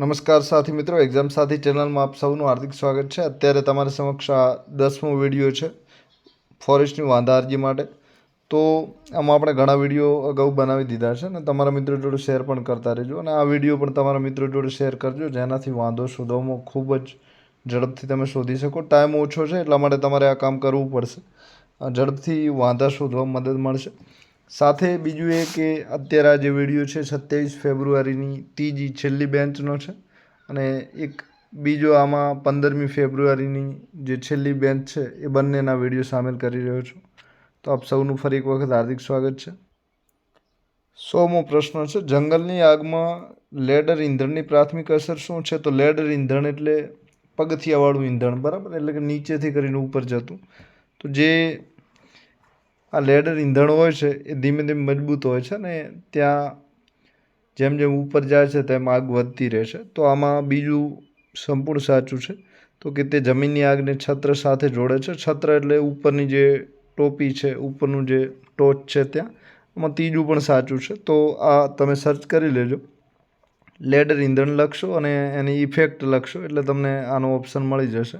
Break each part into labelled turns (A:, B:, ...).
A: નમસ્કાર સાથી મિત્રો એક્ઝામ સાથી ચેનલમાં આપ સૌનું હાર્દિક સ્વાગત છે. અત્યારે તમારી સમક્ષ આ દસમો વીડિયો છે ફોરેસ્ટની વાંધા અરજી માટે. તો આમાં આપણે ઘણા વીડિયો અગાઉ બનાવી દીધા છે અને તમારા મિત્રો જોડે શેર પણ કરતા રહેજો અને આ વીડિયો પણ તમારા મિત્રો જોડે શેર કરજો. જેનાથી વાંધો શોધવામાં ખૂબ જ ઝડપથી તમે શોધી શકો. ટાઈમ ઓછો છે એટલા માટે તમારે આ કામ કરવું પડશે. ઝડપથી વાંધા શોધવામાં મદદ મળશે. સાથે બીજું એ કે અત્યારે આ જે વીડિયો છે સત્યાવીસ ફેબ્રુઆરીની ત્રીજી છેલ્લી બેન્ચનો છે અને એક બીજો આમાં પંદરમી ફેબ્રુઆરીની જે છેલ્લી બેન્ચ છે એ બંનેના વીડિયો સામેલ કરી રહ્યો છું. તો આપ સૌનું ફરી એક વખત હાર્દિક સ્વાગત છે. સોમો પ્રશ્ન છે, જંગલની આગમાં લેડર ઈંધણની પ્રાથમિક અસર શું છે? તો લેડર ઈંધણ એટલે પગથિયાવાળું ઈંધણ બરાબર? એટલે કે નીચેથી કરીને ઉપર જતું. તો જે આ લેડર ઈંધણ હોય છે, એ ધીમે ધીમે મજબૂત હોય છે ને ત્યાં જેમ જેમ ઉપર જાય છે તેમ આગ વધતી રહે છે. તો આમાં બીજું સંપૂર્ણ સાચું છે. તો કે તે જમીનની આગને છત્ર સાથે જોડે છે. છત્ર એટલે ઉપરની જે ટોપી છે, ઉપરનું જે ટોચ છે ત્યાં, આમાં ત્રીજું પણ સાચું છે. તો આ તમે સર્ચ કરી લેજો. લેડર ઈંધણ લખશો અને એની ઇફેક્ટ લખશો એટલે તમને આનો ઓપ્શન મળી જશે.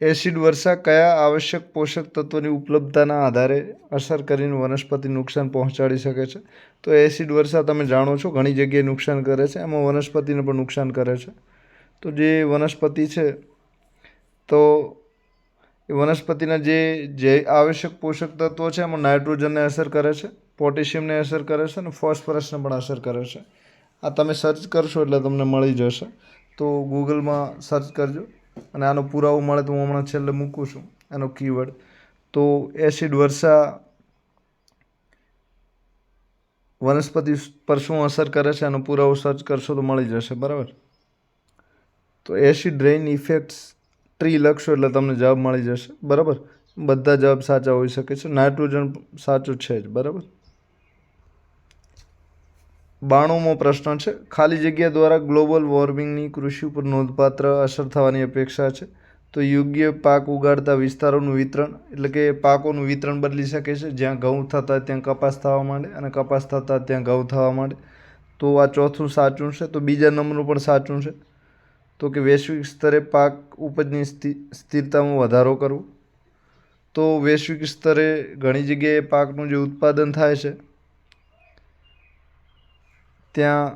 A: એસિડ વર્ષા કયા આવશ્યક પોષક તત્વોની ઉપલબ્ધતાના આધારે અસર કરીને વનસ્પતિ નુકસાન પહોંચાડી શકે છે? તો એસિડ વર્ષા તમે જાણો છો, ઘણી જગ્યાએ નુકસાન કરે છે. એમાં વનસ્પતિને પણ નુકસાન કરે છે. તો જે વનસ્પતિ છે, તો એ વનસ્પતિના જે જે આવશ્યક પોષક તત્વો છે, એમાં નાઇટ્રોજનને અસર કરે છે, પોટેશિયમને અસર કરે છે અને ફોસ્ફરસને પણ અસર કરે છે. આ તમે સર્ચ કરશો એટલે તમને મળી જશે. તો ગૂગલમાં સર્ચ કરજો. અને આનો પુરાવો મળે તો હું હમણાં છેલ્લે મૂકું છું એનો કીવર્ડ તો એસિડ વર્ષા વનસ્પતિ પર શું અસર કરે છે એનો પુરાવો સર્ચ કરશો તો મળી જશે, બરાબર? તો એસિડ રેઇન ઇફેક્ટ્સ ટ્રી લખશો એટલે તમને જવાબ મળી જશે, બરાબર? બધા જવાબ સાચા હોઈ શકે છે નાઇટ્રોજન સાચું છે જ, બરાબર? બાણુંમો પ્રશ્ન છે. ખાલી જગ્યા દ્વારા ગ્લોબલ વોર્મિંગની કૃષિ ઉપર નોંધપાત્ર અસર થવાની અપેક્ષા છે. તો યોગ્ય પાક ઉગાડતા વિસ્તારોનું વિતરણ, એટલે કે પાકોનું વિતરણ બદલી શકે છે. જ્યાં ઘઉં થતા ત્યાં કપાસ થવા માંડે અને કપાસ થતા ત્યાં ઘઉં થવા માંડે. તો આ ચોથું સાચું છે. તો બીજા નંબરનું પણ સાચું છે. તો કે વૈશ્વિક સ્તરે પાક ઉપજની સ્થિરતામાં વધારો કરવો. તો વૈશ્વિક સ્તરે ઘણી જગ્યાએ પાકનું જે ઉત્પાદન થાય છે ત્યાં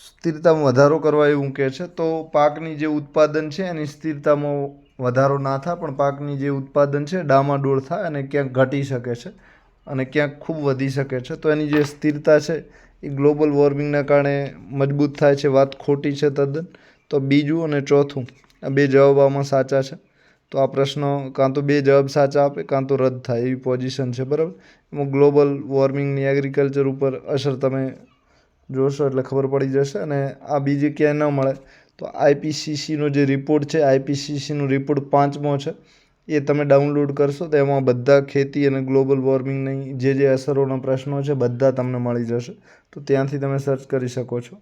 A: સ્થિરતામાં વધારો કરવા એવું કહે છે. તો પાકની જે ઉત્પાદન છે એની સ્થિરતામાં વધારો ના થાય, પણ પાકની જે ઉત્પાદન છે ડામાડોળ થાય અને ક્યાંક ઘટી શકે છે અને ક્યાંક ખૂબ વધી શકે છે. તો એની જે સ્થિરતા છે એ ગ્લોબલ વોર્મિંગના કારણે મજબૂત થાય છે. વાત ખોટી છે તદ્દન. તો બીજું અને ચોથું, આ બે જવાબ આમાં સાચા છે. તો આ પ્રશ્ન, કાં તો બે જવાબ સાચા આપે, કાં તો રદ થાય એવી પોઝિશન છે, બરાબર? એમાં ગ્લોબલ વોર્મિંગની એગ્રીકલ્ચર ઉપર અસર તમે જોશો એટલે ખબર પડી જશે અને આ બીજે ક્યાંય ન મળે. તો આઈપીસીસીનો જે રિપોર્ટ છે આઈપીસીસીનો રિપોર્ટ પાંચમો છે, એ તમે ડાઉનલોડ કરશો તો એમાં બધા ખેતી અને ગ્લોબલ વોર્મિંગની જે જે અસરોના પ્રશ્નો છે, બધા તમને મળી જશે. તો ત્યાંથી તમે સર્ચ કરી શકો છો.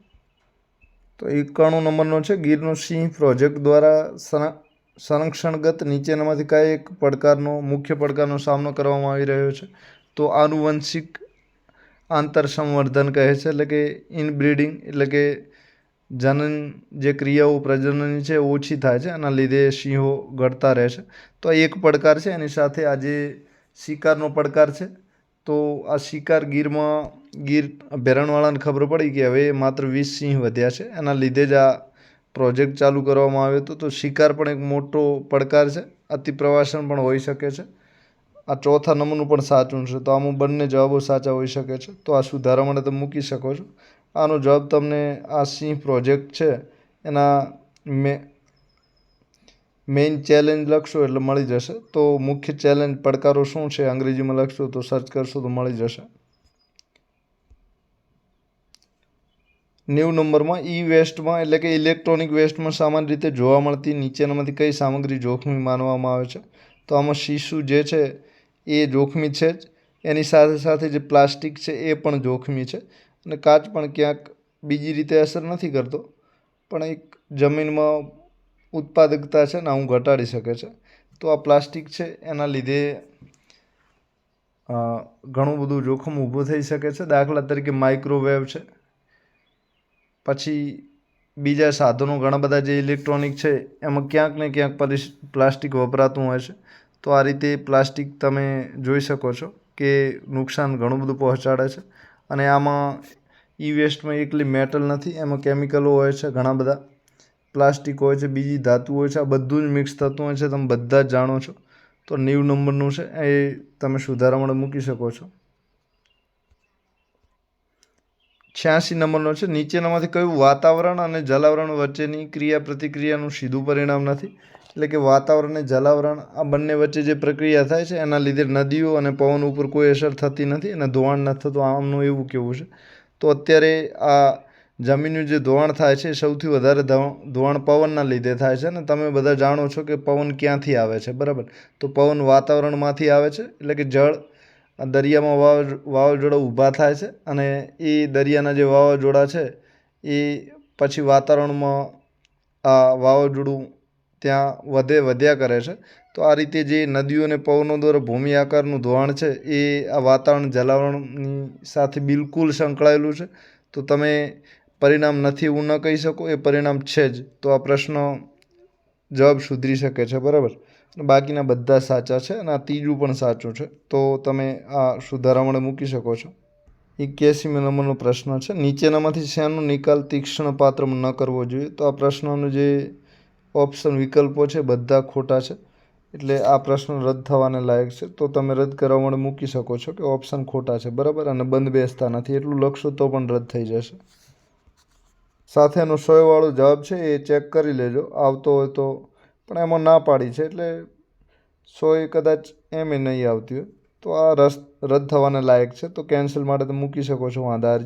A: તો એકાણું નંબરનો છે, ગીરનો સિંહ પ્રોજેક્ટ દ્વારા સંરક્ષણગત નીચેનામાંથી કયા એક પડકારનો, મુખ્ય પડકારનો સામનો કરવામાં આવી રહ્યો છે, તો આનુવંશિક આંતર સંવર્ધન કહે છે, એટલે કે ઇનબ્રીડિંગ એટલે કે જનન, જે ક્રિયાઓ પ્રજનનની છે ઓછી થાય છે, એના લીધે સિંહો ઘટતા રહે છે. તો આ એક પડકાર છે, એની સાથે આજે શિકારનો પડકાર છે, તો આ શિકાર ગીરમાં ગીર અભયારણ્યવાળાને ખબર પડી કે હવે માત્ર વીસ સિંહ વધ્યા છે, એના લીધે જ આ પ્રોજેક્ટ ચાલુ કરવામાં આવ્યો હતો, તો શિકાર પણ એક મોટો પડકાર છે. અતિપ્રવાસન પણ હોઈ શકે છે. આ ચોથા નંબરનું પણ સાચું છે. તો આમાં બંને જવાબો સાચા હોઈ શકે છે. તો આ સુધારા માટે તમે મૂકી શકો છો. આનો જવાબ તમને આ સિંહ પ્રોજેક્ટ છે. એના મે, મેઇન ચેલેન્જ લખશો એટલે મળી જશે. તો મુખ્ય ચેલેન્જ પડકારો શું છે? અંગ્રેજીમાં લખશો તો સર્ચ કરશો તો મળી જશે. નેવું નંબરમાં ઈ વેસ્ટમાં, એટલે કે ઇલેક્ટ્રોનિક વેસ્ટમાં સામાન્ય રીતે જોવા મળતી નીચેનામાંથી કઈ સામગ્રી જોખમી માનવામાં આવે છે? તો આમાં શીશુ જે છે, એ જોખમી છે જ. એની સાથે સાથે જે પ્લાસ્ટિક છે, એ પણ જોખમી છે. અને કાચ પણ ક્યાંક બીજી રીતે અસર નથી કરતો. પણ એક જમીનમાં ઉત્પાદકતા છે ને આવું ઘટાડી શકે છે. તો આ પ્લાસ્ટિક છે, એના લીધે ઘણું બધું જોખમ ઊભું થઈ શકે છે. દાખલા તરીકે માઇક્રોવેવ છે. પછી બીજા સાધનો ઘણા બધા જે ઇલેક્ટ્રોનિક છે, એમાં ક્યાંક ને ક્યાંક પરિસ- પ્લાસ્ટિક વપરાતું હોય છે. તો આ રીતે પ્લાસ્ટિક તમે જોઈ શકો છો કે નુકસાન ઘણું બધું પહોંચાડે છે. અને આમાં ઈ વેસ્ટમાં એકલી મેટલ નથી, એમાં કેમિકલો હોય છે ઘણા બધા. પ્લાસ્ટિક હોય છે, બીજી ધાતુ હોય છે, આ બધું જ મિક્સ થતું હોય છે, તમે બધા જ જાણો છો. તો નેવું નંબરનું છે, એ તમે સુધારા માટે મૂકી શકો છો. છ્યાસી નંબરનો છે. નીચેનામાંથી કયું વાતાવરણ અને જલાવરણ વચ્ચેની ક્રિયા પ્રતિક્રિયાનું સીધું પરિણામ નથી? એટલે કે વાતાવરણ અને જલાવરણ, આ બંને વચ્ચે જે પ્રક્રિયા થાય છે, એના લીધે નદીઓ અને પવન ઉપર કોઈ અસર થતી નથી અને ધોવાણ ન થતું. આમનું એવું કેવું છે. તો અત્યારે આ જમીનનું જે ધોવાણ થાય છે સૌથી વધારે ધોવાણ પવનના લીધે થાય છે. અને તમે બધા જાણો છો કે પવન ક્યાંથી આવે છે, બરાબર? તો પવન વાતાવરણમાંથી આવે છે. એટલે કે જળ દરિયામાં વાવ વાવાઝોડા ઊભા થાય છે અને એ દરિયાના જે વાવાઝોડા છે એ પછી વાતાવરણમાં આ વાવાઝોડું ત્યાં વધે, વધ્યા કરે છે. તો આ રીતે જે નદીઓ અને પવનો દ્વારા ભૂમિ આકારનું ધોવાણ છે, એ આ વાતાવરણ જલાવરણની સાથે બિલકુલ સંકળાયેલું છે. તો તમે પરિણામ નથી એવું ન કહી શકો, એ પરિણામ છે જ. તો આ પ્રશ્ન જવાબ સુધરી શકે છે, બરાબર? બાકીના બધા સાચા છે અને આ ત્રીજું પણ સાચું છે. તો તમે આ સુધારામણે મૂકી શકો છો. એક્યાસીમી નંબરનો પ્રશ્ન છે. નીચેનામાંથી શેનો નિકાલ તીક્ષ્ણ પાત્રમાં ન કરવો જોઈએ? તો આ પ્રશ્નનો જે ઓપ્શન વિકલ્પો છે, બધા ખોટા છે. એટલે આ પ્રશ્ન રદ થવાને લાયક છે. તો તમે રદ કરવા માટે મૂકી શકો છો કે ઓપ્શન ખોટા છે. બરાબર? અને બંધ બેસતા નથી. એટલું લખશો તો પણ રદ થઈ જશે. સાથે એનો સોયવાળો જવાબ છે, એ ચેક કરી લેજો. આવતો હોય તો પણ એમાં ના પાડી છે, એટલે સોય કદાચ એમ એ નહીં આવતી હોય. તો આ રસ રદ થવાને લાયક છે, તો કેન્સલ માટે તમે મૂકી શકો છો, વાંધા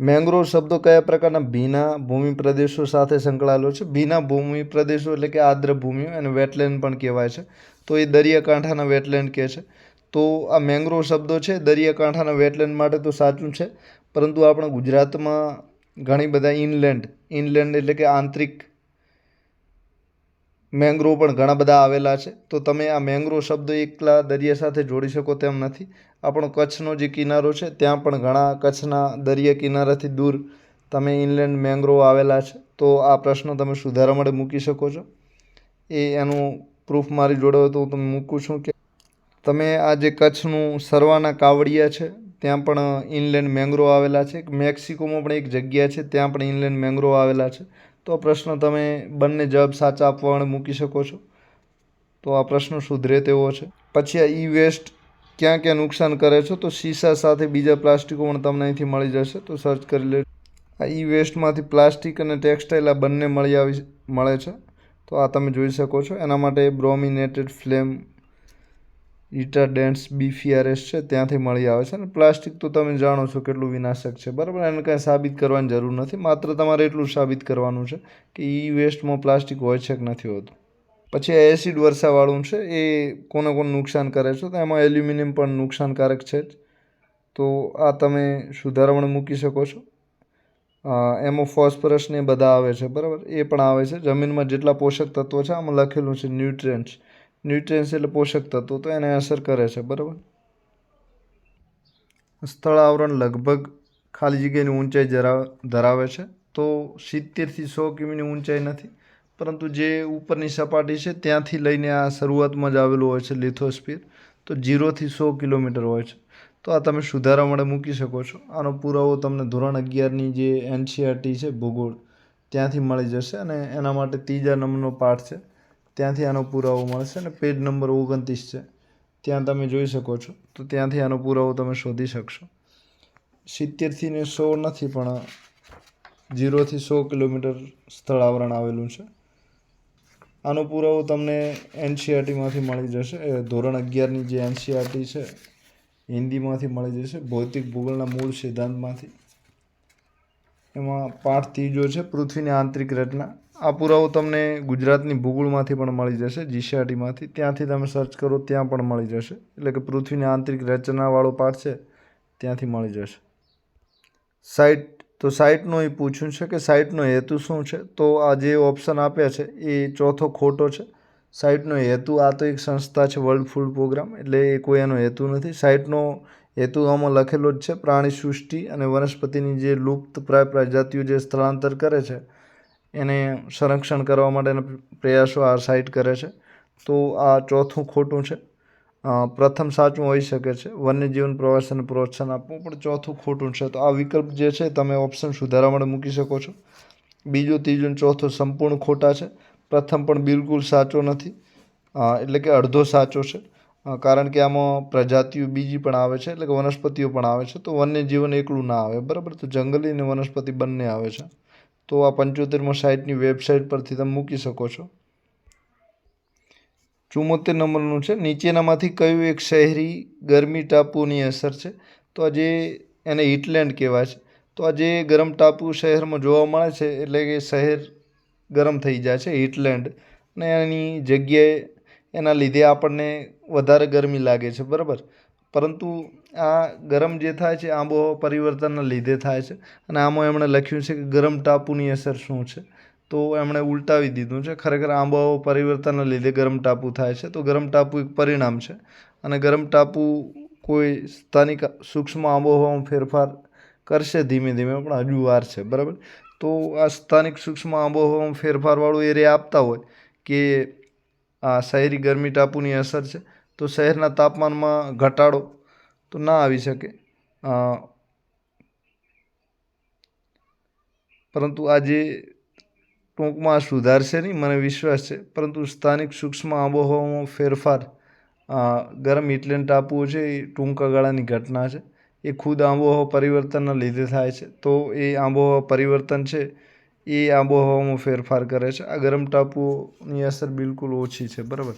A: મેંગ્રોવ શબ્દો કયા પ્રકારના? ભીના ભૂમિ પ્રદેશો સાથે સંકળાયેલો છે. ભીના ભૂમિ પ્રદેશો એટલે કે આદ્ર ભૂમિઓ અને વેટલેન્ડ પણ કહેવાય છે. તો એ દરિયાકાંઠાના વેટલેન્ડ કહે છે. તો આ મેંગ્રોવ શબ્દો છે, દરિયાકાંઠાના વેટલેન્ડ માટે તો સાચું છે. પરંતુ આપણા ગુજરાતમાં ઘણી બધા ઇનલેન્ડ ઇનલેન્ડ એટલે કે આંતરિક મેંગ્રોવ પણ ઘણા બધા આવેલા છે. તો તમે આ મેંગ્રો શબ્દ એકલા દરિયા સાથે જોડી શકો તેમ નથી. આપણો કચ્છનો જે કિનારો છે, ત્યાં પણ ઘણા કચ્છના દરિયા કિનારાથી દૂર તમે ઇનલેન્ડ મેંગ્રો આવેલા છે. તો આ પ્રશ્ન તમે સુધારા માટે મૂકી શકો છો. એ એનું પ્રૂફ મારી જોડે હોય તો હું તમને મૂકું છું કે તમે આ જે કચ્છનું સરવાના કાવડિયા છે, ત્યાં પણ ઇનલેન્ડ મેંગ્રો આવેલા છે. મેક્સિકોમાં પણ એક જગ્યા છે, ત્યાં પણ ઇનલેન્ડ મેંગ્રો આવેલા છે. તો પ્રશ્ન તમે બંને જવાબ સાચા આપવાને મૂકી શકો છો. તો આ પ્રશ્ન સુધરે તેવો છે. પછી આ ઈ વેસ્ટ ક્યાં ક્યાં નુકસાન કરે છે તો શીશા સાથે બીજા પ્લાસ્ટિકો પણ તમને અહીંથી મળી જશે. તો સર્ચ કરી લેજો આ ઈ વેસ્ટમાંથી પ્લાસ્ટિક અને ટેક્સટાઇલ આ બંને મળી આવી, મળે છે. તો આ તમે જોઈ શકો છો. એના માટે બ્રોમિનેટેડ ફ્લેમ ઇટાડેન્ટ્સ બીફીઆરએસ છે, ત્યાંથી મળી આવે છે. અને પ્લાસ્ટિક તો તમે જાણો છો કેટલું વિનાશક છે, બરાબર? એને કાંઈ સાબિત કરવાની જરૂર નથી. માત્ર તમારે એટલું સાબિત કરવાનું છે કે ઈ વેસ્ટમાં પ્લાસ્ટિક હોય છે કે નથી હોતું. પછી એસિડ વર્ષાવાળું છે, એ કોને કોને નુકસાન કરે છે, તો એમાં એલ્યુમિનિયમ પણ નુકસાનકારક છે જ. તો આ તમે સુધારવણ મૂકી શકો છો. એમાં ફોસ્ફરસ ને બધા આવે છે, બરાબર? એ પણ આવે છે. જમીનમાં જેટલા પોષક તત્વો છે, આમાં લખેલું છે ન્યુટ્રિયન્ટ્સ. ન્યુટ્રિયન્ટ્સ એટલે પોષક તત્વો તો એને અસર કરે છે, બરાબર? સ્થળ આવરણ લગભગ ખાલી જગ્યાની ઊંચાઈ ધરાવે ધરાવે છે. તો સિત્તેરથી સો કિમીની ઊંચાઈ નથી, પરંતુ જે ઉપરની સપાટી છે ત્યાંથી લઈને આ શરૂઆતમાં જ આવેલું હોય છે લિથોસ્ફિયર, તો જીરોથી સો કિલોમીટર હોય છે. તો આ તમે સુધારા માટે મૂકી શકો છો. આનો પુરાવો તમને ધોરણ અગિયારની જે એનસીઆરટી છે ભૂગોળ, ત્યાંથી મળી જશે અને એના માટે ત્રીજા નંબરનો પાઠ છે. ત્યાંથી આનો પુરાવો મળશે અને પેજ નંબર ઓગણત્રીસ છે. ત્યાં તમે જોઈ શકો છો. તો ત્યાંથી આનો પુરાવો તમે શોધી શકશો. સિત્તેરથી ને સો નથી, પણ જીરોથી સો કિલોમીટર સ્થળ આવરણ આવેલું છે. આનો પુરાવો તમને એનસીઆરટીમાંથી મળી જશે. ધોરણ અગિયારની જે એનસીઆરટી છે, હિન્દીમાંથી મળી જશે. ભૌતિક ભૂગોળના મૂળ સિદ્ધાંતમાંથી. એમાં પાઠ ત્રીજો છે, પૃથ્વીની આંતરિક રચના. આ પુરાવો તમને ગુજરાતની ભૂગોળમાંથી પણ મળી જશે જીસીઆરટીમાંથી ત્યાંથી તમે સર્ચ કરો, ત્યાં પણ મળી જશે. એટલે કે પૃથ્વીની આંતરિક રચનાવાળો પાઠ છે, ત્યાંથી મળી જશે. સાઇટ તો સાઇટનું એ પૂછ્યું છે કે સાઇટનો હેતુ શું છે? તો આ જે ઓપ્શન આપ્યા છે, એ ચોથો ખોટો છે. સાઇટનો હેતુ આ તો એક સંસ્થા છે વર્લ્ડ ફૂડ પ્રોગ્રામ એટલે એ કોઈ એનો હેતુ નથી. સાઇટનો હેતુ આમાં લખેલો જ છે, પ્રાણી સૃષ્ટિ અને વનસ્પતિની જે લુપ્ત પ્રાય પ્રજાતિઓ જે સ્થળાંતર કરે છે એને સંરક્ષણ કરવા માટેના પ્રયાસો આ સાઇટ કરે છે. તો આ ચોથું ખોટું છે. પ્રથમ સાચું હોઈ શકે છે. વન્યજીવન પ્રવાસનને પ્રોત્સાહન આપવું પણ ચોથું ખોટું છે. તો આ વિકલ્પ જે છે, તમે ઓપ્શન સુધારા માટે મૂકી શકો છો. બીજો, ત્રીજો અને ચોથો સંપૂર્ણ ખોટા છે. પ્રથમ પણ બિલકુલ સાચો નથી. એટલે કે અડધો સાચો છે. કારણ કે આમાં પ્રજાતિઓ બીજી પણ આવે છે, એટલે કે વનસ્પતિઓ પણ આવે છે. તો વન્યજીવન એકલું ના આવે. બરાબર? તો જંગલી અને વનસ્પતિ બંને આવે છે. તો આ પંચોતેરમાં સાઇટની વેબસાઇટ પરથી તમે મૂકી શકો છો. ચુમ્મોતેર નંબરનું છે. નીચેનામાંથી કયું એક શહેરી ગરમી ટાપુની અસર છે? તો આ જે એને હિટલેન્ડ કહેવાય છે. તો આ જે ગરમ ટાપુ શહેરમાં જોવા મળે છે એટલે કે શહેર ગરમ થઈ જાય છે, હિટલેન્ડ. અને એની જગ્યાએ એના લીધે આપણને વધારે ગરમી લાગે છે. બરાબર? પરંતુ આ ગરમ જે થાય છે આબોહવા પરિવર્તનના લીધે થાય છે અને આમાં એમણે લખ્યું છે કે ગરમ ટાપુની અસર શું છે? તો એમણે ઉલટાવી દીધું છે, ખરેખર આબોહવા પરિવર્તનના લીધે ગરમ ટાપુ થાય છે. તો ગરમ ટાપુ એક પરિણામ છે અને ગરમ ટાપુ કોઈ સ્થાનિક સૂક્ષ્મ આબોહવામાં ફેરફાર કરશે ધીમે ધીમે, પણ હજુ વાર છે, બરાબર? તો આ સ્થાનિક સૂક્ષ્મ આબોહવામાં ફેરફારવાળું એરિયા આપતા હોય કે આ શહેરી ગરમી ટાપુની અસર છે. તો શહેરના તાપમાનમાં ઘટાડો તો ના આવી શકે. પરંતુ આ જે ટૂંકમાં સુધારશે નહીં, મને વિશ્વાસ છે. પરંતુ સ્થાનિક સૂક્ષ્મ આબોહવામાં ફેરફાર ગરમ હિટલેન્ડ ટાપુઓ છે, એ ટૂંકા ગાળાની ઘટના છે. એ ખુદ આબોહવા પરિવર્તનના લીધે થાય છે. તો એ આબોહવા પરિવર્તન છે, એ આબોહવામાં ફેરફાર કરે છે. આ ગરમ ટાપુઓની અસર બિલકુલ ઓછી છે, બરાબર?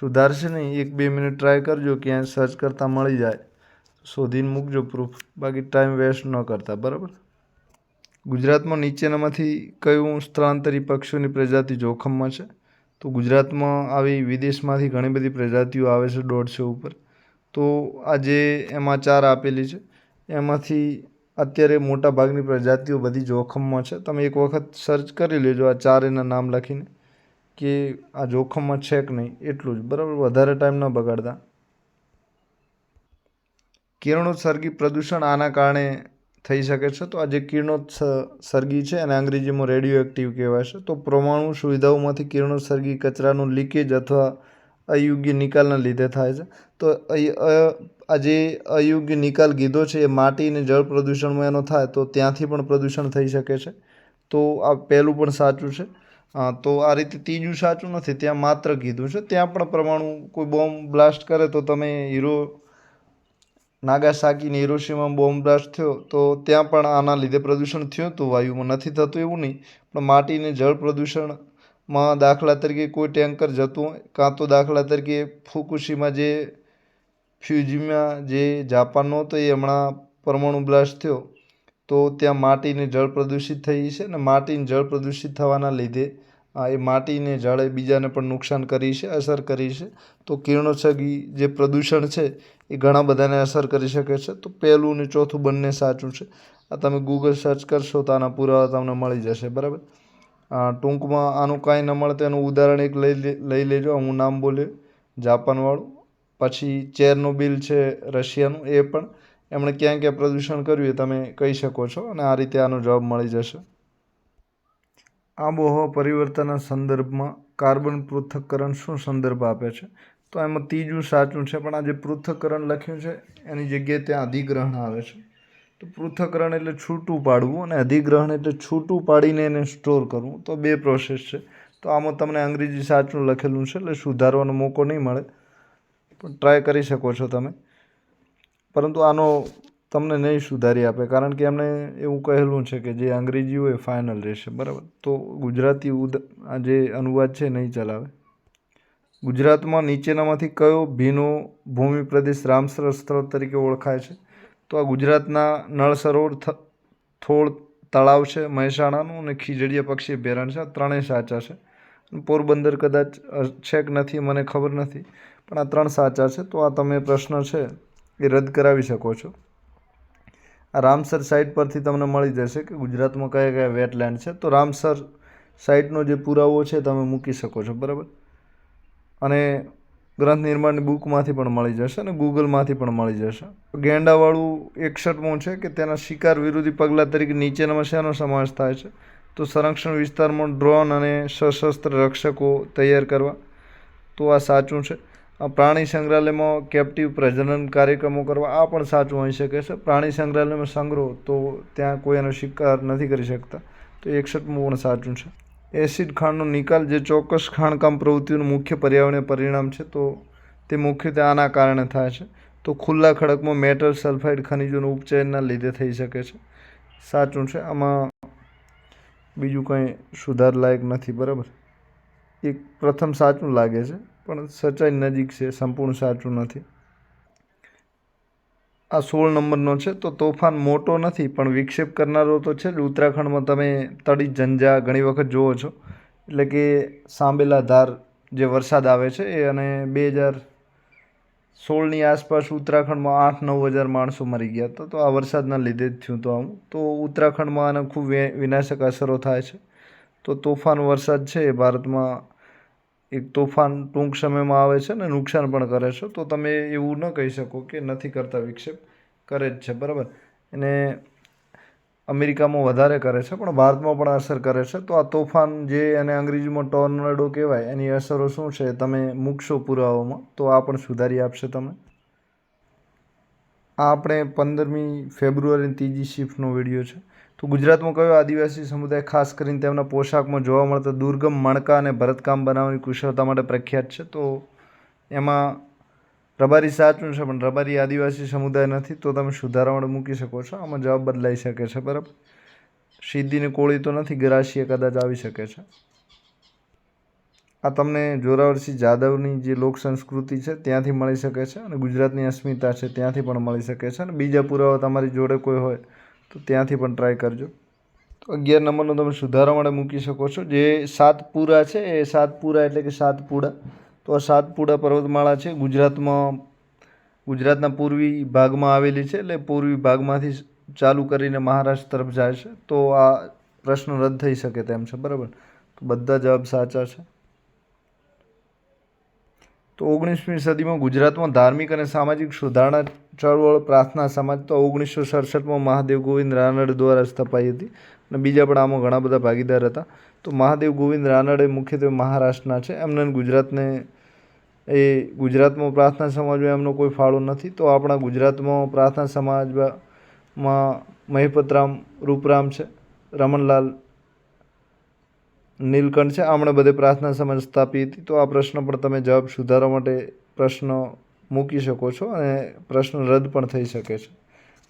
A: સુધારશે નહીં. એક બે મિનિટ ટ્રાય કરજો ક્યાંય સર્ચ કરતાં મળી જાય. શોધીને મૂકજો પ્રૂફ બાકી ટાઈમ વેસ્ટ ન કરતા, બરાબર? ગુજરાતમાં નીચેનામાંથી કયું સ્થળાંતરી પક્ષીઓની પ્રજાતિ જોખમમાં છે? તો ગુજરાતમાં આવી વિદેશમાંથી ઘણી બધી પ્રજાતિઓ આવે છે દોઢસો ઉપર. તો આજે એમાં ચાર આપેલી છે, એમાંથી અત્યારે મોટા ભાગની પ્રજાતિઓ બધી જોખમમાં છે. તમે એક વખત સર્ચ કરી લેજો, આ ચાર એના નામ લખીને. કે આ જોખમમાં છે કે નહીં, એટલું જ. બરાબર? વધારે ટાઈમ ન બગાડતા. કિરણોત્સર્ગી પ્રદૂષણ આના કારણે થઈ શકે છે. તો આ જે કિરણોત્સર્ગી છે, એને અંગ્રેજીમાં રેડિયો એક્ટિવ કહેવાય છે. તો પરમાણુ સુવિધાઓમાંથી કિરણોત્સર્ગી કચરાનું લીકેજ અથવા અયોગ્ય નિકાલના લીધે થાય છે. તો આ જે અયોગ્ય નિકાલ કીધો છે, એ માટી અને જળ પ્રદૂષણમાં એનો થાય, તો ત્યાંથી પણ પ્રદૂષણ થઈ શકે છે. તો આ પહેલું પણ સાચું છે. તો આ રીતે ત્રીજું સાચું નથી. ત્યાં માત્ર કીધું છે. ત્યાં પણ પરમાણુ કોઈ બોમ્બ બ્લાસ્ટ કરે તો તમે હીરો નાગાસાકીને હિરોશીમાં બોમ્બ બ્લાસ્ટ થયો તો ત્યાં પણ આના લીધે પ્રદૂષણ થયું હતું. વાયુમાં નથી થતું એવું નહીં, પણ માટીને જળ પ્રદૂષણમાં દાખલા તરીકે કોઈ ટેન્કર જતું કાં તો દાખલા તરીકે ફુકુશીમાં જે ફ્યુજીમાં જે જાપાનનો હતો એ હમણાં પરમાણુ બ્લાસ્ટ થયો. તો ત્યાં માટીને જળ પ્રદૂષિત થઈ છે અને માટીને જળ પ્રદૂષિત થવાના લીધે એ માટીને જળ બીજાને પણ નુકસાન કરી છે, અસર કરી છે. તો કિરણોત્સર્ગી જે પ્રદૂષણ છે એ ઘણા બધાને અસર કરી શકે છે. તો પહેલું અને ચોથું બંને સાચું છે. આ તમે ગૂગલ સર્ચ કરશો તો આના પુરાવા તમને મળી જશે, બરાબર? ટૂંકમાં આનું કાંઈ ન મળે એનું ઉદાહરણ એક લઈ લઈ લેજો. હું નામ બોલ્યો, જાપાનવાળું. પછી ચેરનોબિલ છે રશિયાનું, એ પણ એમણે ક્યાં ક્યાં પ્રદૂષણ કર્યું એ તમે કહી શકો છો અને આ રીતે આનો જવાબ મળી જશે. આબોહવા પરિવર્તનના સંદર્ભમાં કાર્બન પૃથ્થકરણ શું સંદર્ભ આપે છે? તો એમાં ત્રીજું સાચું છે, પણ આ જે પૃથ્થકરણ લખ્યું છે, એની જગ્યાએ ત્યાં અધિગ્રહણ આવે છે. તો પૃથ્થકરણ એટલે છૂટું પાડવું અને અધિગ્રહણ એટલે છૂટું પાડીને એને સ્ટોર કરવું. તો બે પ્રોસેસ છે. તો આમાં તમને અંગ્રેજી સાચું લખેલું છે, એટલે સુધારવાનો મોકો નહીં મળે. પણ ટ્રાય કરી શકો છો તમે. પરંતુ આનો તમને નહીં સુધારી આપે, કારણ કે એમણે એવું કહેલું છે કે જે અંગ્રેજી હોય ફાઇનલ રહેશે, બરાબર? તો ગુજરાતી ઉદ, આ જે અનુવાદ છે નહીં ચલાવે. ગુજરાતમાં નીચેનામાંથી કયો ભીનો ભૂમિ પ્રદેશ રામસર તરીકે ઓળખાય છે? તો આ ગુજરાતના નળ સરોવર થોળ તળાવ છે, મહેસાણાનું અને ખીજડીયા પક્ષી અભયારણ્ય છે, આ ત્રણેય સાચા છે. પોરબંદર કદાચ છેક નથી, મને ખબર નથી, પણ આ ત્રણ સાચા છે. તો આ તમે પ્રશ્ન છે એ રદ કરાવી શકો છો. આ રામસર સાઇટ પરથી તમને મળી જશે કે ગુજરાતમાં કયા કયા વેટલેન્ડ છે. તો રામસર સાઇટનો જે પુરાવો છે તમે મૂકી શકો છો, બરાબર? અને ગ્રંથ નિર્માણની બુકમાંથી પણ મળી જશે અને ગૂગલમાંથી પણ મળી જશે. ગેંડાવાળું એકસઠમું છે કે તેના શિકાર વિરોધી પગલાં તરીકે નીચેનામાં શેનો સમાવેશ થાય છે? તો સંરક્ષણ વિસ્તારમાં ડ્રોન અને સશસ્ત્ર રક્ષકો તૈયાર કરવા. તો આ સાચું છે. પ્રાણી સંગ્રહાલયમાં કેપ્ટિવ પ્રજનન કાર્યક્રમો કરવા આ પણ સાચું હોઈ શકે છે. પ્રાણી સંગ્રહાલયમાં સંગ્રહ તો ત્યાં કોઈ એનો શિકાર નથી કરી શકતા. તો એકસઠમું પણ સાચું છે. એસિડ ખાણનો નિકાલ જે ચોક્કસ ખાણકામ પ્રવૃત્તિનું મુખ્ય પર્યાવરણીય પરિણામ છે, તો તે મુખ્યત્વે આના કારણે થાય છે. તો ખુલ્લા ખડકમાં મેટલ સલ્ફાઇડ ખનિજોનું ઉપચયનના લીધે થઈ શકે છે. સાચું છે. આમાં બીજું કંઈ સુધાર લાયક નથી, બરાબર? એક પ્રથમ સાચું લાગે છે. પણ સચ્ચાઈ નજીક છે, સંપૂર્ણ સાચું નથી. આ સોળ નંબરનો છે, તો તોફાન મોટો નથી, પણ વિક્ષેપ કરનારો તો છે જ. ઉત્તરાખંડમાં તમે તળી ઝંઝા ઘણી વખત જુઓ છો. એટલે કે સાંબેલા ધાર જે વરસાદ આવે છે, એ અને બે હજાર સોળની આસપાસ ઉત્તરાખંડમાં આઠ નવ હજાર માણસો મરી ગયા. હતા તો આ વરસાદના લીધે જ થયું તો આવું તો ઉત્તરાખંડમાં આને ખૂબ વિનાશક અસરો થાય છે. તો તોફાન વરસાદ છે, એ ભારતમાં એક તોફાન ટૂંક સમયમાં આવે છે ને નુકસાન પણ કરે છે, તો તમે એવું ન કહી શકો કે નથી કરતા વિક્ષેપ. કરે જ છે, બરાબર? અને અમેરિકામાં વધારે કરે છે, પણ ભારતમાં પણ અસર કરે છે. તો આ તોફાન જે અને અંગ્રેજીમાં ટોર્નેડો કહેવાય, એની અસરો શું છે તમે મૂકશો પુરાવામાં, તો આ પણ સુધારી આપશે તમે આ આપણે પંદરમી ફેબ્રુઆરીની ત્રીજી શિફ્ટનો વીડિયો છે. તો ગુજરાતમાં કયો આદિવાસી સમુદાય ખાસ કરીને તેમના પોશાકમાં જોવા મળતા દુર્ગમ, મણકા અને ભરતકામ બનાવવાની કુશળતા માટે પ્રખ્યાત છે? તો એમાં રબારી સાચું છે, પણ રબારી આદિવાસી સમુદાય નથી, તો તમે સુધારા માટે મૂકી શકો છો. આમાં જવાબ બદલાઈ શકે છે, બરાબર? સીધીને કોળી તો નથી ગરાશીએ કદાચ આવી શકે છે. આ તમને જોરાવરસિંહ જાદવની જે લોક સંસ્કૃતિ છે, ત્યાંથી મળી શકે છે અને ગુજરાતની અસ્મિતા છે, ત્યાંથી પણ મળી શકે છે. અને બીજા પુરાવા તમારી જોડે કોઈ હોય તો ત્યાંથી પણ ટ્રાય કરજો. તો અગિયાર નંબરનો તમે સુધારા માટે મૂકી શકો છો. જે સાતપુરા છે, એ સાતપુરા એટલે કે સાતપુડા. તો આ સાતપુડા પર્વતમાળા છે. ગુજરાતમાં, ગુજરાતના પૂર્વી ભાગમાં આવેલી છે એટલે પૂર્વી ભાગમાંથી ચાલુ કરીને મહારાષ્ટ્ર તરફ જાય છે. તો આ પ્રશ્ન રદ થઈ શકે તેમ છે. બરાબર? તો બધા જવાબ સાચા છે. તો ઓગણીસમી સદીમાં ગુજરાતમાં ધાર્મિક અને સામાજિક સુધારણા ચળવળ પ્રાર્થના સમાજ તો ઓગણીસો સડસઠમાં મહાદેવ ગોવિંદ રાનડ દ્વારા સ્થપાઈ હતી અને બીજા પણ આમાં ઘણા બધા ભાગીદાર હતા. તો મહાદેવ ગોવિંદ રાનડ એ મુખ્યત્વે મહારાષ્ટ્રના છે. એમને ગુજરાતને એ ગુજરાતમાં પ્રાર્થના સમાજમાં એમનો કોઈ ફાળો નથી. તો આપણા ગુજરાતમાં પ્રાર્થના સમાજમાં મહિપતરામ રૂપરામ છે. રમણલાલ નીલકંઠ છે. આમણે બધે પ્રાર્થના સમાજ સ્થાપી હતી. તો આ પ્રશ્ન પણ તમે જવાબ સુધારવા માટે પ્રશ્ન મૂકી શકો છો અને પ્રશ્ન રદ પણ થઈ શકે છે.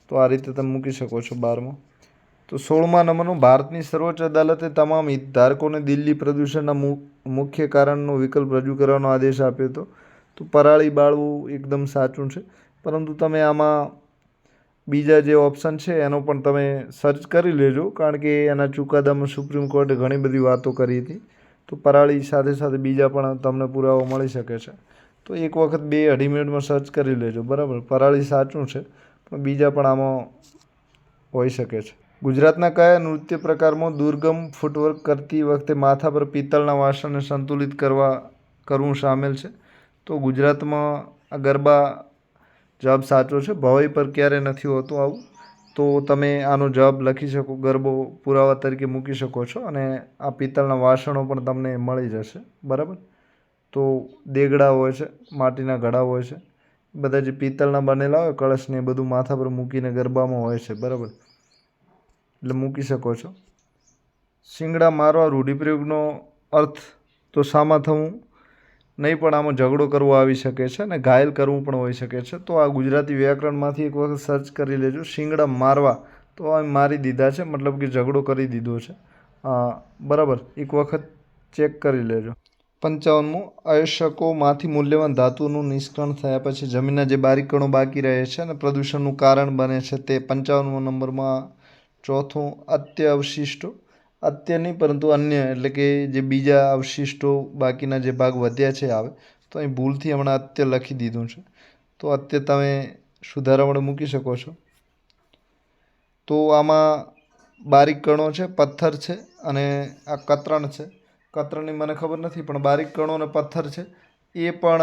A: તો આ રીતે તમે મૂકી શકો છો બારમાં. તો સોળમા નંબરનું, ભારતની સર્વોચ્ચ અદાલતે તમામ હિતધારકોને દિલ્હી પ્રદૂષણના મુખ્ય કારણનો વિકલ્પ રજૂ કરવાનો આદેશ આપ્યો હતો. તો પરાળી બાળવું એકદમ સાચું છે. પરંતુ તમે આમાં બીજા જે ઓપ્શન છે, એનો પણ તમે સર્ચ કરી લેજો. કારણ કે એના ચુકાદામાં સુપ્રીમ કોર્ટે ઘણી બધી વાતો કરી હતી. તો પરાળી સાથે સાથે બીજા પણ તમને પુરાવો મળી શકે છે. તો એક વખત બે અઢી મિનિટમાં સર્ચ કરી લેજો. બરાબર? પરાળી સાચું છે, પણ બીજા પણ આમાં હોઈ શકે છે. ગુજરાતના કયા નૃત્ય પ્રકારમાં દુર્ગમ ફૂટવર્ક કરતી વખતે માથા પર પિત્તળના વાસણને સંતુલિત કરવા કરવું સામેલ છે? તો ગુજરાતમાં ગરબા જવાબ સાચો છે. ભવાઈ પર ક્યારે નથી હોતું આવું, તો તમે આનો જવાબ લખી શકો, ગરબો પુરાવા તરીકે મૂકી શકો છો અને આ પિત્તળના વાસણો પણ તમને મળી જશે. બરાબર? તો દેગડા હોય છે, માટીના ઘડા હોય છે, બધા જે પિત્તળના બનેલા હોય કળશને એ બધું માથા પર મૂકીને ગરબામાં હોય છે. બરાબર? એટલે મૂકી શકો છો. શિંગડા મારવા રૂઢિપ્રયોગનો અર્થ તો સામા થવું નહીં પણ આમાં ઝઘડો કરવો આવી શકે છે અને ઘાયલ કરવું પણ હોઈ શકે છે. તો આ ગુજરાતી વ્યાકરણમાંથી એક વખત સર્ચ કરી લેજો. શિંગડા મારવા. તો આ મારી દીધા છે, મતલબ કે ઝઘડો કરી દીધો છે. બરાબર. એક વખત ચેક કરી લેજો. પંચાવનમું. અયસ્કોમાંથી મૂલ્યવાન ધાતુનું નિષ્કરણ થયા પછી જમીનના જે બારીક કણો બાકી રહે છે અને પ્રદૂષણનું કારણ બને છે તે પંચાવનમો નંબરમાં ચોથું અત્ય અવશિષ્ટો અત્ય નહીં, પરંતુ અન્ય એટલે કે જે બીજા અવશિષ્ટો બાકીના જે ભાગ વધ્યા છે આવે, તો અહીં ભૂલથી હમણાં અત્ય લખી દીધું છે. તો અત્ય તમે સુધારા માટે મૂકી શકો છો. તો આમાં બારીક કણો છે, પથ્થર છે અને આ કતરણ છે. કતરણની મને ખબર નથી, પણ બારીક કણો અને પથ્થર છે, એ પણ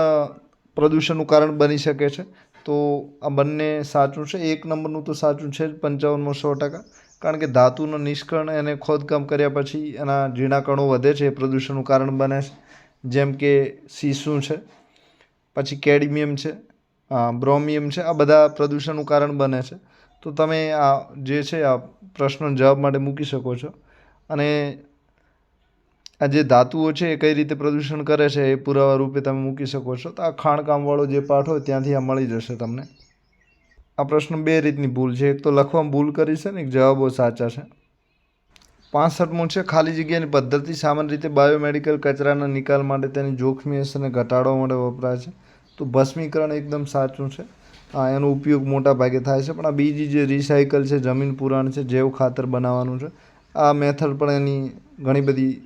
A: પ્રદૂષણનું કારણ બની શકે છે. તો આ બંને સાચું છે, એક નંબરનું તો સાચું છે જ, પંચાવનમાં સો ટકા. કારણ કે ધાતુનું નિષ્કર્ણ એને ખોદકામ કર્યા પછી એના ઝીણા કણો વધે છે પ્રદૂષણનું કારણ બને છે. જેમ કે સીસું છે, પછી કેડમિયમ છે બ્રોમિયમ છે, આ બધા પ્રદૂષણનું કારણ બને છે. તો તમે આ જે છે, આ પ્રશ્નનો જવાબ માટે મૂકી શકો છો. અને આ જે ધાતુઓ છે, એ કઈ રીતે પ્રદૂષણ કરે છે, એ પુરાવા રૂપે તમે મૂકી શકો છો. તો આ ખાણકામવાળો જે પાઠ હોય, ત્યાંથી આ મળી જશે તમને. આ પ્રશ્ન બે રીતની ભૂલ છે. એક તો લખવામાં ભૂલ કરી છે ને એક જવાબો સાચા છે. પાસઠમું છે, ખાલી જગ્યાની પદ્ધતિ સામાન્ય રીતે બાયોમેડિકલ કચરાના નિકાલ માટે તેની જોખમી અસરને ઘટાડવા માટે વપરાય છે. તો ભસ્મીકરણ એકદમ સાચું છે. આ એનો ઉપયોગ મોટા ભાગે થાય છે. પણ આ બીજી જે રિસાયકલ છે, જમીન પુરાણ છે, જૈવ ખાતર બનાવવાનું છે, આ મેથડ પણ એની ઘણી બધી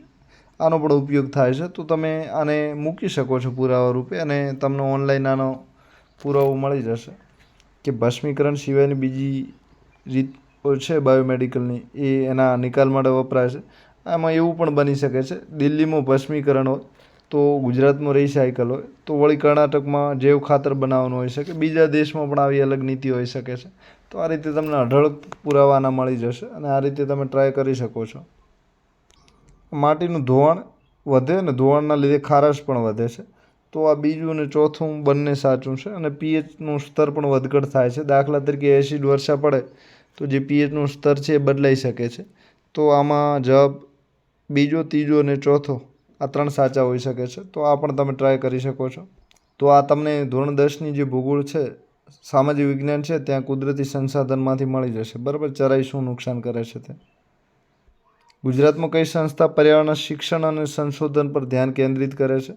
A: આનો પણ ઉપયોગ થાય છે. તો તમે આને મૂકી શકો છો પુરાવા રૂપે અને તમને ઓનલાઈન આનો પુરાવો મળી જશે. કે ભસ્મીકરણ સિવાયની બીજી રીત છે બાયોમેડિકલની? એ એના નિકાલ માટે વપરાય છે. આમાં એવું પણ બની શકે છે, દિલ્હીમાં ભસ્મીકરણ હોય તો ગુજરાતમાં રિસાયકલ હોય, તો વળી કર્ણાટકમાં જૈવ ખાતર બનાવવાનું હોઈ શકે, બીજા દેશમાં પણ આવી અલગ નીતિ હોઈ શકે છે. તો આ રીતે તમને અઢળક પુરાવાના મળી જશે અને આ રીતે તમે ટ્રાય કરી શકો છો. માટીનું ધોવાણ વધે અને ધોવાણના લીધે ખારાશ પણ વધે છે. તો આ બીજું અને ચોથું બંને સાચું છે અને પીએચનું સ્તર પણ વધઘટ થાય છે. દાખલા તરીકે એસિડ વર્ષા પડે તો જે પીએચનું સ્તર છે એ બદલાઈ શકે છે. તો આમાં જવાબ બીજો, ત્રીજો અને ચોથો આ ત્રણ સાચા હોઈ શકે છે. તો આ પણ તમે ટ્રાય કરી શકો છો. તો આ તમને ધોરણ દસની જે ભૂગોળ છે, સામાજિક વિજ્ઞાન છે, ત્યાં કુદરતી સંસાધનમાંથી મળી જશે. બરાબર? ચરાઈ શું નુકસાન કરે છે તે? ગુજરાતમાં કઈ સંસ્થા પર્યાવરણના શિક્ષણ અને સંશોધન પર ધ્યાન કેન્દ્રિત કરે છે?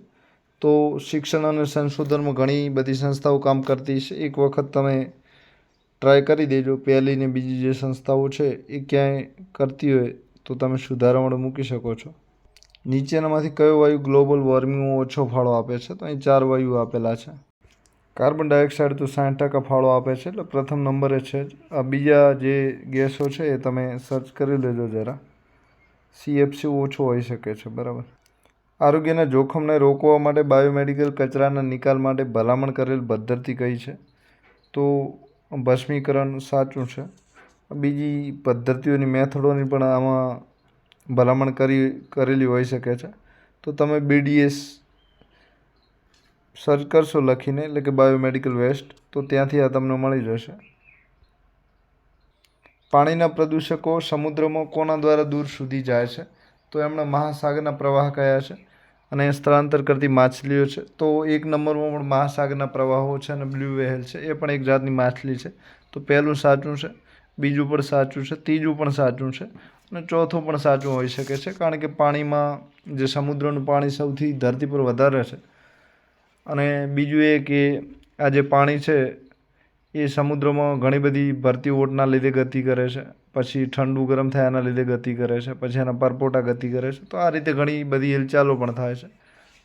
A: તો શિક્ષણ અને સંશોધનમાં ઘણી બધી સંસ્થાઓ કામ કરતી છે. એક વખત તમે ટ્રાય કરી દેજો. પહેલી ને બીજી જે સંસ્થાઓ છે, એ ક્યાંય કરતી હોય તો તમે સુધારામાં મૂકી શકો છો. નીચેનામાંથી કયો વાયુ ગ્લોબલ વોર્મિંગમાં ઓછો ફાળો આપે છે? તો અહીં ચાર વાયુ આપેલા છે. કાર્બન ડાયોક્સાઇડ તો સાઠ ટકા ફાળો આપે છે, એટલે પ્રથમ નંબરે છે જ. આ બીજા જે ગેસો છે, એ તમે સર્ચ કરી લેજો જરા. સીએફસી ઓછો હોઈ શકે છે, બરાબર? આરોગ્યના જોખમને રોકવા માટે બાયોમેડિકલ કચરાના નિકાલ માટે ભલામણ કરેલ પદ્ધતિ કઈ છે? તો ભસ્મીકરણ સાચું છે. બીજી પદ્ધતિઓની, મેથડોની પણ આમાં ભલામણ કરી, કરેલી હોઈ શકે છે. તો તમે બીડીએસ સર્ચ કરશો લખીને, એટલે કે બાયોમેડિકલ વેસ્ટ, તો ત્યાંથી આ તમને મળી જશે. પાણીના પ્રદૂષકો સમુદ્રમાં કોના દ્વારા દૂર સુધી જાય છે? તો એમણે મહાસાગરના પ્રવાહ કયા છે? અને સ્થળાંતર કરતી માછલીઓ છે. તો એક નંબરમાં પણ મહાસાગરના પ્રવાહો છે અને બ્લુ વેહેલ છે. એ પણ એક જાતની માછલી છે. તો પહેલું સાચું છે, બીજું પણ સાચું છે, ત્રીજું પણ સાચું છે અને ચોથું પણ સાચું હોઈ શકે છે. કારણ કે પાણીમાં જે સમુદ્રનું પાણી સૌથી ધરતી પર વધારે છે. અને બીજું એ કે આ જે પાણી છે એ સમુદ્રમાં ઘણી બધી ભરતી ઓટના લીધે ગતિ કરે છે, પછી ઠંડુ ગરમ થાય એના લીધે ગતિ કરે છે, પછી એના પરપોટા ગતિ કરે છે, તો આ રીતે ઘણી બધી હિલચાલો પણ થાય છે.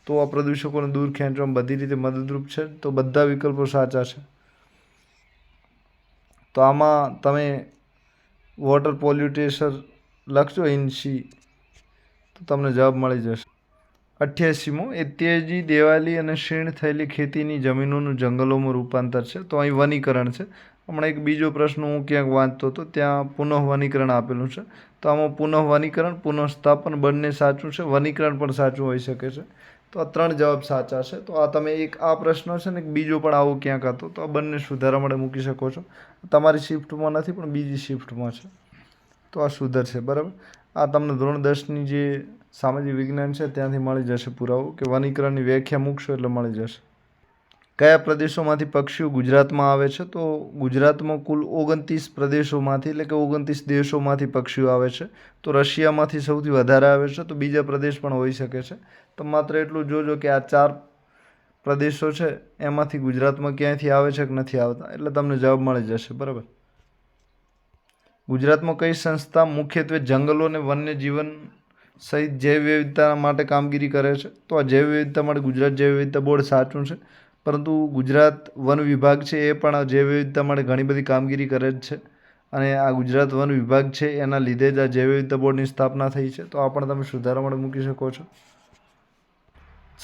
A: તો આ પ્રદૂષકોને દૂર ખેંચવામાં બધી રીતે મદદરૂપ છે, તો બધા વિકલ્પો સાચા છે. તો આમાં તમે વોટર પોલ્યુટેશન લખજો ઇન તો તમને જવાબ મળી જશે. અઠ્યાસીમો. એ તેજી, દેવાલી અને ક્ષીણ થયેલી ખેતીની જમીનોનું જંગલોમાં રૂપાંતર છે. તો અહીં વનીકરણ છે. હમણાં એક બીજો પ્રશ્ન હું ક્યાંક વાંચતો હતો. ત્યાં પુનઃ વનીકરણ આપેલું છે. તો આમાં પુનઃ વનીકરણ પુનઃસ્થાપન બંને સાચું છે. વનીકરણ પણ સાચું હોઈ શકે છે. તો આ ત્રણ જવાબ સાચા છે. તો આ તમે એક આ પ્રશ્ન છે ને એક બીજો પણ આવો ક્યાંક હતો. તો આ બંને સુધારા માટે મૂકી શકો છો. તમારી શિફ્ટમાં નથી, પણ બીજી શિફ્ટમાં છે. તો આ સુધર છે. બરાબર? આ તમને ધોરણ દસની જે સામાજિક વિજ્ઞાન છે, ત્યાંથી મળી જશે પુરાવો કે વનીકરણની વ્યાખ્યા મૂકશો એટલે મળી જશે. કયા પ્રદેશોમાંથી પક્ષીઓ ગુજરાતમાં આવે છે? તો ગુજરાતમાં કુલ ઓગણત્રીસ પ્રદેશોમાંથી એટલે કે ઓગણત્રીસ દેશોમાંથી પક્ષીઓ આવે છે. તો રશિયામાંથી સૌથી વધારે આવે છે, તો બીજા પ્રદેશ પણ હોઈ શકે છે. તો માત્ર એટલું જોજો કે આ ચાર પ્રદેશો છે, એમાંથી ગુજરાતમાં ક્યાંયથી આવે છે કે નથી આવતા? એટલે તમને જવાબ મળી જશે, બરાબર? ગુજરાતમાં કઈ સંસ્થા મુખ્યત્વે જંગલો અને વન્યજીવન સહિત જૈવ વિવિધતા માટે કામગીરી કરે છે. તો આ જૈવ વિવિધતા માટે ગુજરાત જૈવ વિવિધતા બોર્ડ સાચું છે. પરંતુ ગુજરાત વન વિભાગ છે એ પણ જૈવ વિવિધતા માટે ઘણી બધી કામગીરી કરે જ છે. અને આ ગુજરાત વન વિભાગ છે એના લીધે જ આ જૈવ વિવિધતા બોર્ડની સ્થાપના થઈ છે. તો આ પણ તમે સુધારા માટે મૂકી શકો છો.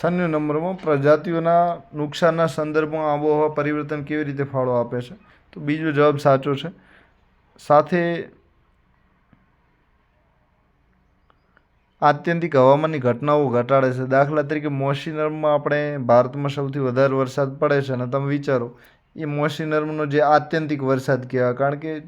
A: છન્નું નંબરમાં પ્રજાતિઓના નુકસાનના સંદર્ભમાં આબોહવા પરિવર્તન કેવી રીતે ફાળો આપે છે? તો બીજો જવાબ સાચો છે. સાથે આત્યંતિક હવામાનની ઘટનાઓ ઘટાડે છે. દાખલા તરીકે મોસીનર્મમાં આપણે ભારતમાં સૌથી વધારે વરસાદ પડે છે અને તમે વિચારો, એ મોસીનર્મનો જે આત્યંતિક વરસાદ કહેવાય, કારણ કે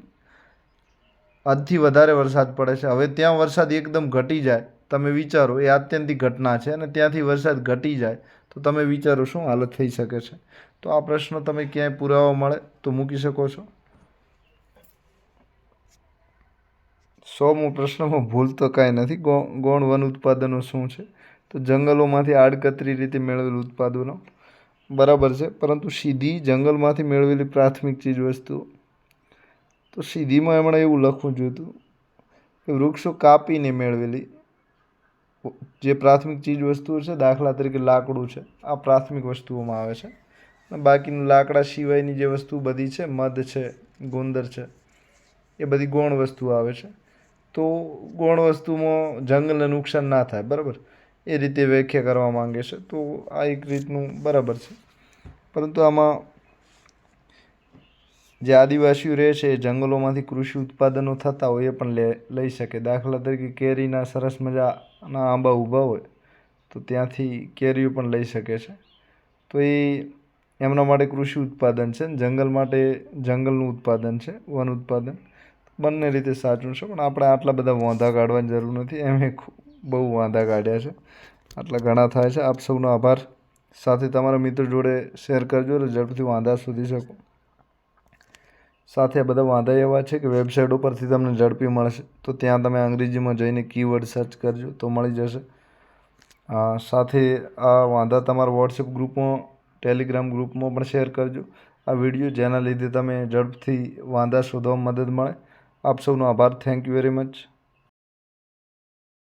A: હદથી વધારે વરસાદ પડે છે. હવે ત્યાં વરસાદ એકદમ ઘટી જાય. તમે વિચારો, એ આત્યંતિક ઘટના છે અને ત્યાંથી વરસાદ ઘટી જાય. તો તમે વિચારો શું હાલત થઈ શકે છે? તો આ પ્રશ્ન તમે ક્યાંય પુરાવા મળે તો મૂકી શકો છો. સોમો પ્રશ્નમાં ભૂલ તો કાંઈ નથી. ગૌણ વન ઉત્પાદનો શું છે? તો જંગલોમાંથી આડકતરી રીતે મેળવેલું ઉત્પાદનો. બરાબર છે. પરંતુ સીધી જંગલમાંથી મેળવેલી પ્રાથમિક ચીજવસ્તુઓ તો સીધીમાં એમણે એવું લખવું જોઈતું કે વૃક્ષો કાપીને મેળવેલી. જે પ્રાથમિક ચીજવસ્તુઓ છે, દાખલા તરીકે લાકડું છે. આ પ્રાથમિક વસ્તુઓમાં આવે છે. અને બાકીનું લાકડા સિવાયની જે વસ્તુ બધી છે, મધ છે, ગુંદર છે, એ બધી ગૌણ વસ્તુઓ આવે છે. તો ગૌણ વસ્તુમાં જંગલને નુકસાન ના થાય, બરાબર? એ રીતે વ્યાખ્યા કરવા માંગે છે. તો આ એક રીતનું બરાબર છે. પરંતુ આમાં જે આદિવાસીઓ રહે છે, એ જંગલોમાંથી કૃષિ ઉત્પાદનો થતા હોય એ પણ લે, લઈ શકે. દાખલા તરીકે કેરીના સરસ મજાના આંબા ઊભા હોય, તો ત્યાંથી કેરીઓ પણ લઈ શકે છે. તો એ એમના માટે કૃષિ ઉત્પાદન છે જંગલ માટે જંગલનું ઉત્પાદન છે, વન ઉત્પાદન. બંને રીતે સાચું છે, પણ આપણે આટલા બધા વાંધા કાઢવાની જરૂર નથી. એમ બહુ વાંધા કાઢ્યા છે. આટલા ઘણા થાય છે. આપ સૌનો આભાર. સાથે તમારા મિત્રો જોડે શેર કરજો એટલે ઝડપથી વાંધા શોધી શકો. સાથે આ બધા વાંધા એવા છે કે વેબસાઇટ ઉપરથી તમને ઝડપી મળશે. તો ત્યાં તમે અંગ્રેજીમાં જઈને કીવર્ડ સર્ચ કરજો તો મળી જશે. સાથે આ વાંધા તમારા વોટ્સએપ ગ્રુપમાં ટેલિગ્રામ ગ્રુપમાં પણ શેર કરજો. આ વીડિયો જેના લીધે તમે ઝડપથી વાંધા શોધવામાં મદદ મળે. આપ સૌનો આભાર. Thank you very much